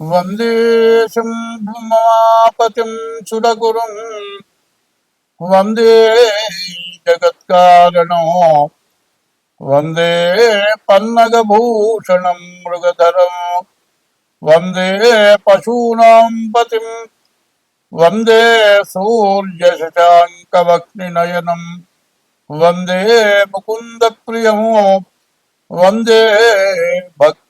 వందే శంభుమాపతిం సురగురుం వందే జగత్కారణో. వందే పన్నగభూషణం మృగధరం. వందే పశూనాం పతిం. వందే సూర్యశశాంకవక్నినయనం. వందే ముకుంద ముకుందప్రియం వందే భక్తి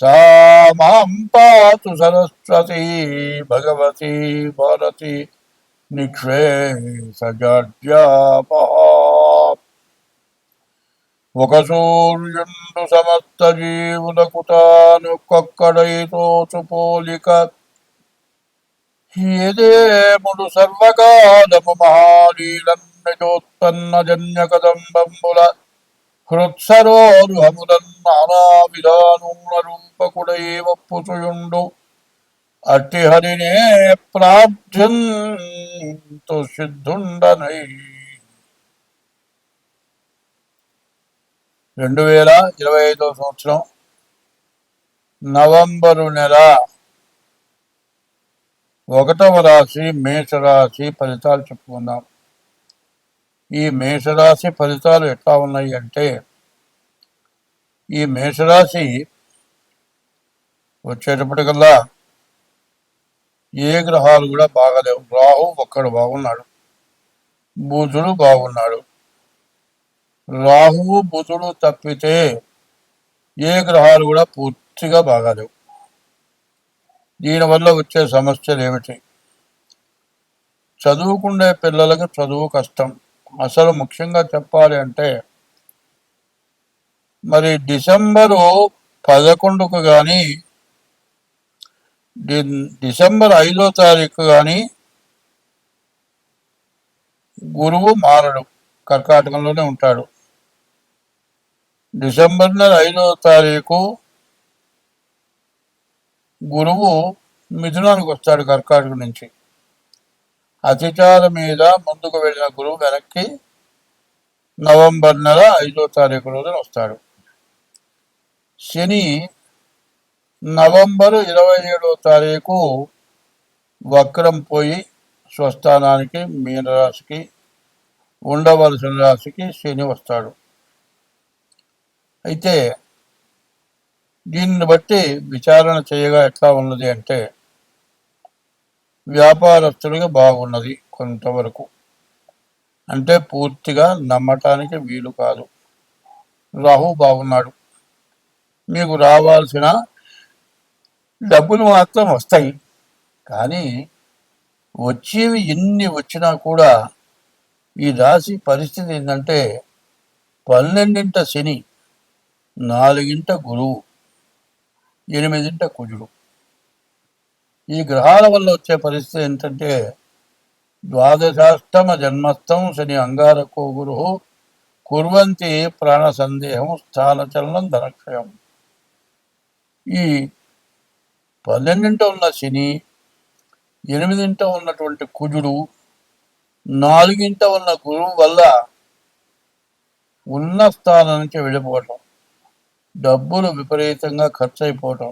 सा मां पातु सरस्वती भगवती भारती నిక్షేసజాడ్యాపహ ఒక సూర్యుండు సమస్త జీవులకు తాను కొక్కడైతోచు పోలిక ఏదేముడు సర్వకాలము మహాలీలన్నజోత్పన్న జన్య కదంబంబుల హృత్సరోరుహములన్ నానా విధానుల అట్టి హరినే ప్రార్థంతు సిద్ధుండనై. రెండు వేల ఇరవై ఐదవ సంవత్సరం నవంబరు నెల ఒకటవ రాశి మేషరాశి ఫలితాలు చెప్పుకుందాం. ఈ మేషరాశి ఫలితాలు ఎట్లా ఉన్నాయి అంటే ఈ మేషరాశి వచ్చేటప్పటికల్లా ఏ గ్రహాలు కూడా బాగలేవు. రాహు ఒక్కడు బాగున్నాడు. బుధుడు బాగున్నాడు. రాహువు బుధుడు తప్పితే ఏ గ్రహాలు కూడా పూర్తిగా బాగాలేవు. దీనివల్ల వచ్చే సమస్యలు ఏమిటి? చదువుకుండే పిల్లలకు చదువు కష్టం. అసలు ముఖ్యంగా చెప్పాలి అంటే మరి డిసెంబరు పదకొండుకు కానీ డి- డిసెంబర్ ఐదో తారీఖు కానీ గురువు మారడు కర్కాటకంలోనే ఉంటాడు. డిసెంబర్ నెల ఐదో తారీఖు గురువు మిథునానికి వస్తాడు కర్కాటకం నుంచి. అతిచార మీద ముందుకు వెళ్ళిన గురువు వెనక్కి నవంబర్ నెల ఐదో తారీఖు రోజున వస్తాడు. శని నవంబరు ఇరవై ఏడో తారీఖు వక్రం పోయి స్వస్థానానికి మీనరాశికి ఉండవలసిన రాశికి శని వస్తాడు. అయితే దీన్ని బట్టి విచారణ చేయగా ఎట్లా ఉన్నది అంటే వ్యాపారస్తులుగా బాగున్నది కొంతవరకు. అంటే పూర్తిగా నమ్మటానికి వీలు కాదు. రాహు బాగున్నాడు. మీకు రావాల్సిన డబ్బులు మాత్రం వస్తాయి. కానీ వచ్చేవి ఎన్ని వచ్చినా కూడా ఈ రాశి పరిస్థితి ఏంటంటే పన్నెండింట శని నాలుగింట గురువు ఎనిమిదింట కుజుడు. ఈ గ్రహాల వల్ల వచ్చే పరిస్థితి ఏంటంటే ద్వాదశాష్టమ జన్మస్థం శని అంగారకో గురు కుర్వంతి ప్రాణ సందేహం స్థానచలనం ధనక్షయం. ఈ పన్నెండింట ఉన్న శని ఎనిమిదింట ఉన్నటువంటి కుజుడు నాలుగింట ఉన్న గురువు వల్ల ఉన్న స్థానం నుంచి వెళ్ళిపోవటం డబ్బులు విపరీతంగా ఖర్చు అయిపోవటం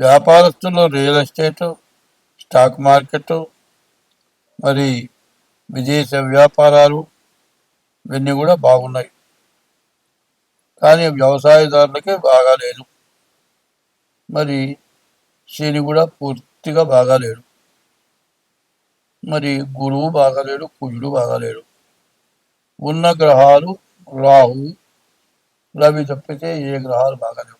వ్యాపారస్తులు రియల్ ఎస్టేటు స్టాక్ మార్కెట్ మరి విదేశ వ్యాపారాలు ఇవన్నీ కూడా బాగున్నాయి. కానీ వ్యవసాయదారులకి బాగాలేదు మరి శని కూడా పూర్తిగా బాగాలేడు మరి గురువు బాగాలేడు కుజుడు బాగాలేడు ఉన్న గ్రహాలు రాహు రవి తప్పితే ఏ గ్రహాలు బాగాలేవు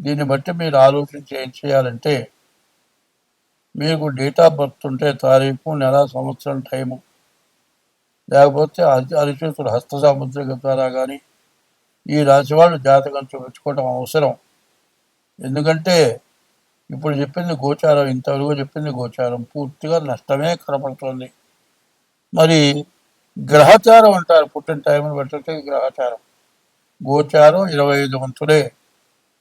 దీన్ని బట్టి మీరు ఆలోచించి ఏం చేయాలంటే మీకు డేట్ ఆఫ్ బర్త్ ఉంటే తారీఖు నెల సంవత్సరం టైము. లేకపోతే అరిచేతుడు హస్త సాముద్రిక ద్వారా కానీ ఈ రాశి వాళ్ళు జాతకం చూపించుకోవడం అవసరం. ఎందుకంటే ఇప్పుడు చెప్పింది గోచారం ఇంతవరకు చెప్పింది గోచారం. పూర్తిగా నష్టమే కనపడుతుంది. మరి గ్రహచారం అంటారు. పుట్టిన టైంను బట్టి గ్రహచారం. గోచారం ఇరవై ఐదు వంతులే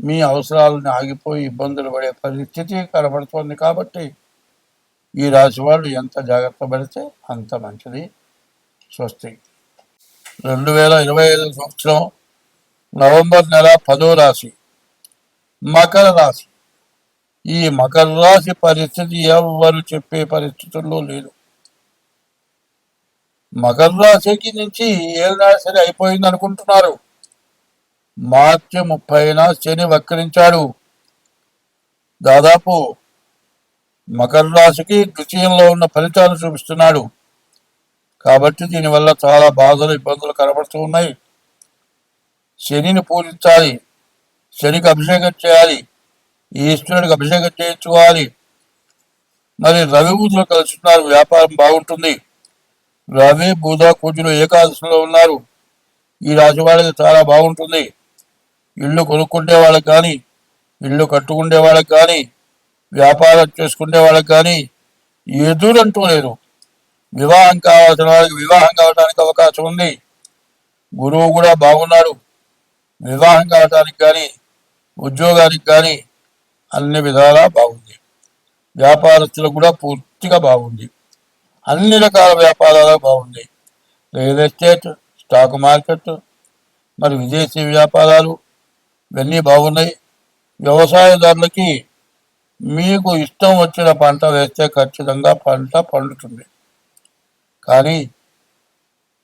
మీ అవసరాలను ఆగిపోయి ఇబ్బందులు పడే పరిస్థితి కనబడుతోంది కాబట్టి ఈ రాశి వాళ్ళు ఎంత జాగ్రత్త పడితే అంత మంచిది. స్వస్తి. రెండు వేల ఇరవై ఐదు సంవత్సరం నవంబర్ నెల పదో రాశి. మకర రాశి. ఈ మకర రాశి పరిస్థితి ఎవరు చెప్పే పరిస్థితుల్లో లేదు. మకర రాశికి నుంచి ఏడు సరే అయిపోయింది అనుకుంటున్నారు మార్చి ముప్పైన శని వక్రించాడు. దాదాపు మకర రాశికి ద్వితీయంలో ఉన్న ఫలితాలు చూపిస్తున్నాడు. కాబట్టి దీనివల్ల చాలా బాధలు ఇబ్బందులు కనబడుతూ ఉన్నాయి. శనిని పూజించాలి. శనికి అభిషేకం చేయాలి. ఈశ్వరుడికి అభిషేకం చేయించుకోవాలి. మరి రవి బుధులు కలుస్తున్నారు. వ్యాపారం బాగుంటుంది. రవి బుధ కుజులు ఏకాదశిలో ఉన్నారు. ఈ రాశి వాళ్ళకి చాలా బాగుంటుంది. ఇల్లు కొనుక్కుంటే వాళ్ళకి కానీ ఇల్లు కట్టుకుండే వాళ్ళకి కానీ వ్యాపారం చేసుకునే వాళ్ళకి కానీ ఎదురంటూ లేరు. వివాహం కావాల్సిన వాళ్ళకి వివాహం కావడానికి అవకాశం ఉంది. గురువు కూడా బాగున్నాడు. వివాహం కావడానికి కానీ ఉద్యోగానికి కానీ అన్ని విధాలా బాగుంది. వ్యాపారస్తులకు కూడా పూర్తిగా బాగుంది. అన్ని రకాల వ్యాపారాలు బాగుంది. రియల్ ఎస్టేట్ స్టాక్ మార్కెట్ మరి విదేశీ వ్యాపారాలు ఇవన్నీ బాగున్నాయి. వ్యవసాయదారులకి మీకు ఇష్టం వచ్చిన పంట వేస్తే ఖచ్చితంగా పంట పండుతుంది. కానీ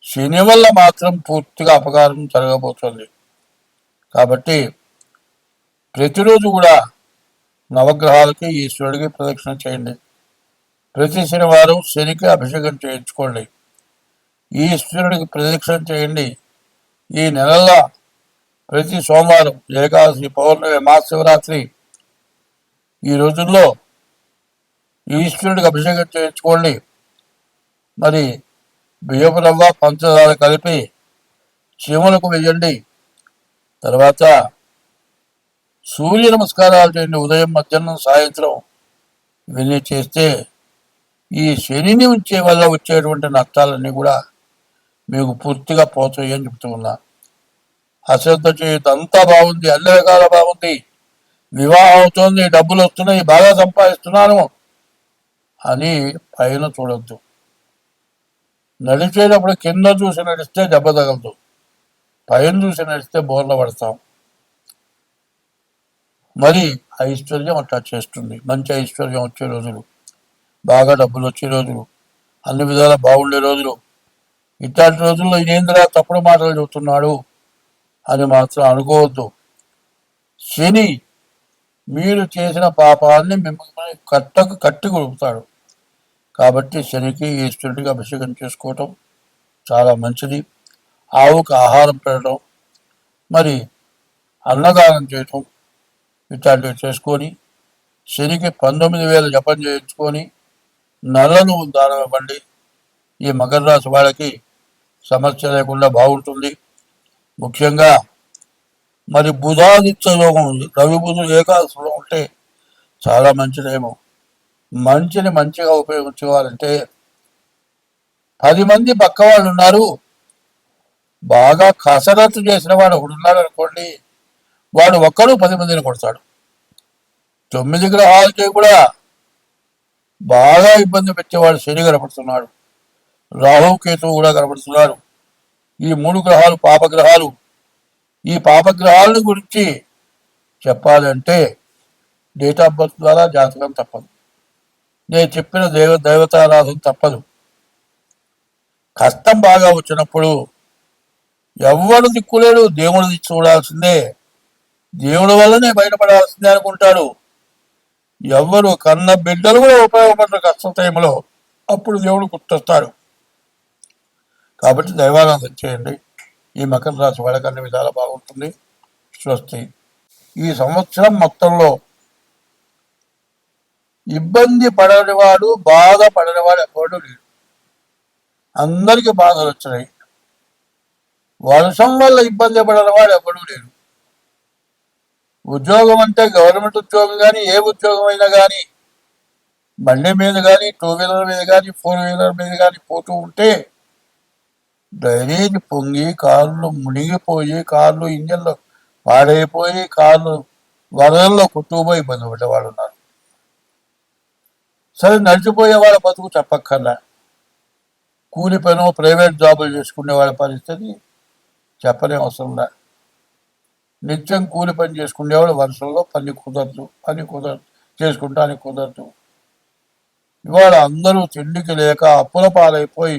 శని వల్ల మాత్రం పూర్తిగా అపకారం జరగబోతుంది. కాబట్టి ప్రతిరోజు కూడా నవగ్రహాలకి ఈశ్వరుడికి ప్రదక్షిణ చేయండి. ప్రతి శనివారం శనికి అభిషేకం చేయించుకోండి. ఈశ్వరుడికి ప్రదక్షిణ చేయండి. ఈ నెలల్లో ప్రతి సోమవారం ఏకాదశి పౌర్ణమి మహాశివరాత్రి ఈ రోజుల్లో ఈశ్వరుడికి అభిషేకం చేయించుకోండి. మరి బియ్యపు రవ్వ పంచదార కలిపి శివులకు వెయ్యండి తర్వాత సూర్య నమస్కారాలు చేయండి. ఉదయం మధ్యాహ్నం సాయంత్రం ఇవన్నీ చేస్తే ఈ శనిని ఉంచే వల్ల వచ్చేటువంటి నష్టాలన్నీ కూడా మీకు పూర్తిగా పోతాయి అని చెప్తూ ఉన్నాను అశ్రద్ధ చేయొద్దు అంతా బాగుంది అన్ని రకాల బాగుంది. వివాహం అవుతుంది డబ్బులు వస్తున్నాయి బాగా సంపాదిస్తున్నాను అని పైన చూడొద్దు. నడిచేటప్పుడు కింద చూసి నడిస్తే దెబ్బ తగలదు. పైన చూసి నడిస్తే బోర్ల పడతాం. మరి ఐశ్వర్యం అట్లా చేస్తుంది. మంచి ఐశ్వర్యం వచ్చే రోజులు. బాగా డబ్బులు వచ్చే రోజులు. అన్ని విధాలా బాగుండే రోజులు. ఇట్లాంటి రోజుల్లో ఇదేంద్రా తప్పుడు మాటలు చెబుతున్నాడు. అని మాత్రం అనుకోవద్దు. శని మీరు చేసిన పాపాన్ని మిమ్మల్ని కట్టకు కట్టి కొడుపుతాడు కాబట్టి శనికి ఈశ్వరుడికి అభిషేకం చేసుకోవటం చాలా మంచిది. ఆవుకు ఆహారం పెట్టడం మరి అన్నదానం చేయటం ఇట్లాంటివి చేసుకొని శనికి పంతొమ్మిది వేల జపం చేయించుకొని నల్లను దానం ఇవ్వండి. ఈ మకర రాశి వాళ్ళకి సమస్య లేకుండా బాగుంటుంది. ముఖ్యంగా మరి బుధాదిత్య యోగం ఉంది. రవి బుధుడు ఏకాదశిలో ఉంటే చాలా మంచిదేమో. మంచిని మంచిగా ఉపయోగించుకోవాలంటే పది మంది పక్క వాళ్ళు ఉన్నారు. బాగా కసరత్తు చేసిన వాడు ఒకడు ఉన్నాడు అనుకోండి వాడు ఒక్కడు పది మందిని కొడతాడు. తొమ్మిది గ్రహాలకి కూడా బాగా ఇబ్బంది పెట్టేవాడు శని కనపడుతున్నాడు. రాహు కేతువు కూడా కనపడుతున్నారు. ఈ మూడు గ్రహాలు పాపగ్రహాలు. ఈ పాపగ్రహాలను గురించి చెప్పాలంటే డేట్ ఆఫ్ బర్త్ ద్వారా జాతకం తప్పదు. నేను చెప్పిన దేవ దైవతారాధన తప్పదు. కష్టం బాగా వచ్చినప్పుడు ఎవరు దిక్కులేడు దేవుడు దిక్కు చూడాల్సిందే. దేవుడి వల్లనే బయటపడాల్సిందే అనుకుంటాడు. ఎవ్వరు కన్న బిడ్డలు కూడా ఉపయోగపడరు కష్ట టైంలో అప్పుడు దేవుడు గుర్తొస్తాడు. కాబట్టి దైవారాధన చేయండి. ఈ మకర రాశి వాళ్ళకి అన్ని విధాలు బాగుంటుంది. స్వస్తి. ఈ సంవత్సరం మొత్తంలో ఇబ్బంది పడనివాడు బాధ పడనివాడు ఎవడు లేడు. అందరికీ బాధలు వచ్చినాయి. వర్షం వల్ల ఇబ్బంది పడనివాడు ఎవడు లేడు. ఉద్యోగం అంటే గవర్నమెంట్ ఉద్యోగం కానీ ఏ ఉద్యోగం అయినా కానీ బండి మీద కానీ టూ వీలర్ మీద కానీ ఫోర్ వీలర్ మీద కానీ పోతూ ఉంటే డ్రైనేజ్ పొంగి కార్లు మునిగిపోయి కార్లు ఇంజన్లు పాడైపోయి కార్లు వరదల్లో కొట్టుకుపోయి ఇబ్బంది పడ్డవాళ్ళు ఉన్నారు. సరే నడిచిపోయే వాళ్ళ బతుకు చెప్పక్కర్లా. కూలి పను ప్రైవేట్ జాబులు చేసుకునే వాళ్ళ పరిస్థితి చెప్పనే అవసరంలా నిత్యం కూలి పని చేసుకునేవాడు వరుసల్లో పని కుదరదు పని కుదరదు చేసుకుంటానికి కుదరదు. ఇవాళ అందరూ తిండికి లేక అప్పుల పాలైపోయి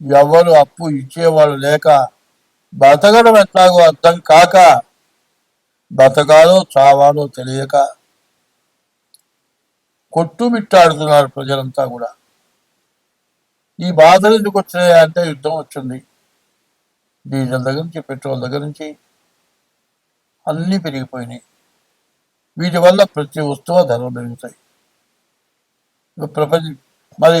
ఎవరు అప్పు ఇచ్చేవాళ్ళు లేక బతకడం ఎట్లాగో అర్థం కాక బతకాలో చావాలో తెలియక కొట్టుమిట్టాడుతున్నారు ప్రజలంతా కూడా. ఈ బాధలు ఎందుకు వచ్చినాయి అంటే యుద్ధం వచ్చింది. డీజిల్ దగ్గర నుంచి పెట్రోల్ దగ్గర నుంచి అన్నీ పెరిగిపోయినాయి. వీటి వల్ల ప్రతి వస్తువు ధరలు పెరుగుతాయి. ప్రపంచ మరి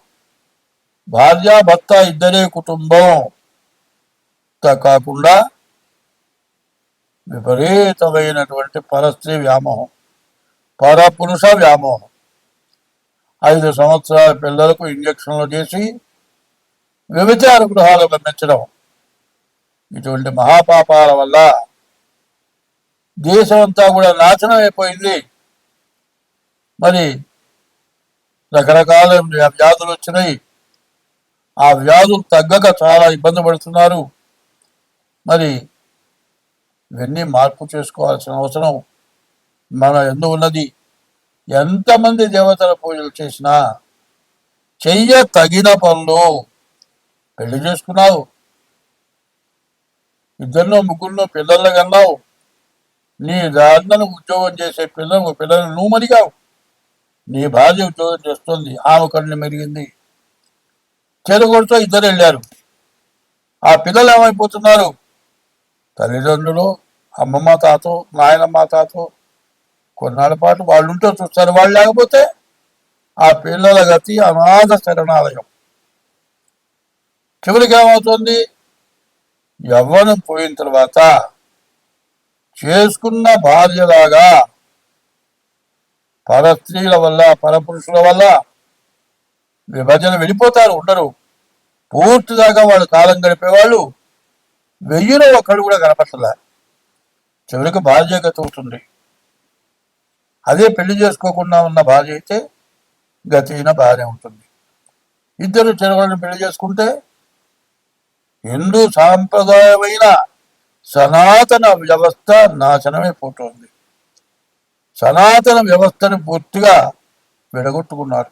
భార్య భర్త ఇద్దరే కుటుంబం. కాకుండా విపరీతమైనటువంటి పరస్త్రీ వ్యామోహం పరపురుష వ్యామోహం. ఐదు సంవత్సరాల పిల్లలకు ఇంజక్షన్లు చేసి వ్యభిచార గృహాలు పంపించడం ఇటువంటి మహాపాపాల వల్ల దేశం అంతా కూడా నాశనం అయిపోయింది. మరి రకరకాల వ్యాధులు వచ్చినాయి. ఆ వ్యాధులు తగ్గక చాలా ఇబ్బంది పడుతున్నారు. మరి ఇవన్నీ మార్పు చేసుకోవాల్సిన అవసరం మన ఎందు ఉన్నది. ఎంతమంది దేవతల పూజలు చేసినా చెయ్య తగిన పనులు పెళ్ళి చేసుకున్నావు. ఇద్దరినో ముగ్గురునో పిల్లలు కన్నావు. నీ దాంట్లో ఉద్యోగం చేసే పిల్లలు పిల్లలు నువ్వు మరిగావు. నీ భార్య ఉద్యోగం చేస్తుంది. ఆమె కళ్ళు మెరిగింది. చెరుగుడితో ఇద్దరు వెళ్ళారు. ఆ పిల్లలు ఏమైపోతున్నారు? తల్లిదండ్రులు అమ్మమ్మ తాతో నాయనమ్మ తాతో కొన్నాళ్ళ పాటు వాళ్ళు ఉంటే చూస్తారు. వాళ్ళు లేకపోతే ఆ పిల్లల గతి అనాథ శరణాలయం. చివరికి ఏమవుతుంది? యవ్వనం పోయిన తర్వాత చేసుకున్న భార్యలాగా పరస్త్రీల వల్ల పరపురుషుల వల్ల విభజన వెళ్ళిపోతారు ఉండరు. పూర్తిదాకా వాళ్ళు కాలం గడిపేవాళ్ళు వెయ్యిలో ఒక్కడు కూడా కనపట్టలే చివరికి భార్య గతి అవుతుంది అదే పెళ్ళి చేసుకోకుండా ఉన్న భార్య అయితే గతి భార్య ఉంటుంది. ఇద్దరు చిరవాళ్ళని పెళ్ళి చేసుకుంటే హిందూ సాంప్రదాయమైన సనాతన వ్యవస్థ నాశనమే పోతుంది. సనాతన వ్యవస్థను పూర్తిగా విడగొట్టుకున్నారు.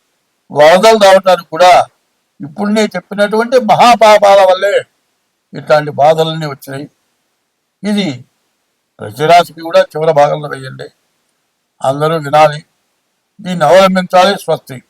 వరదలు రావటానికి కూడా ఇప్పుడు నేను చెప్పినటువంటి మహాపాపాల వల్లే ఇట్లాంటి బాధలన్నీ వచ్చినాయి. ఇది ప్రతిరాశికి కూడా చివరి భాగంలో వేయండి. అందరూ వినాలి. దీన్ని అవలంబించాలి స్వస్తి.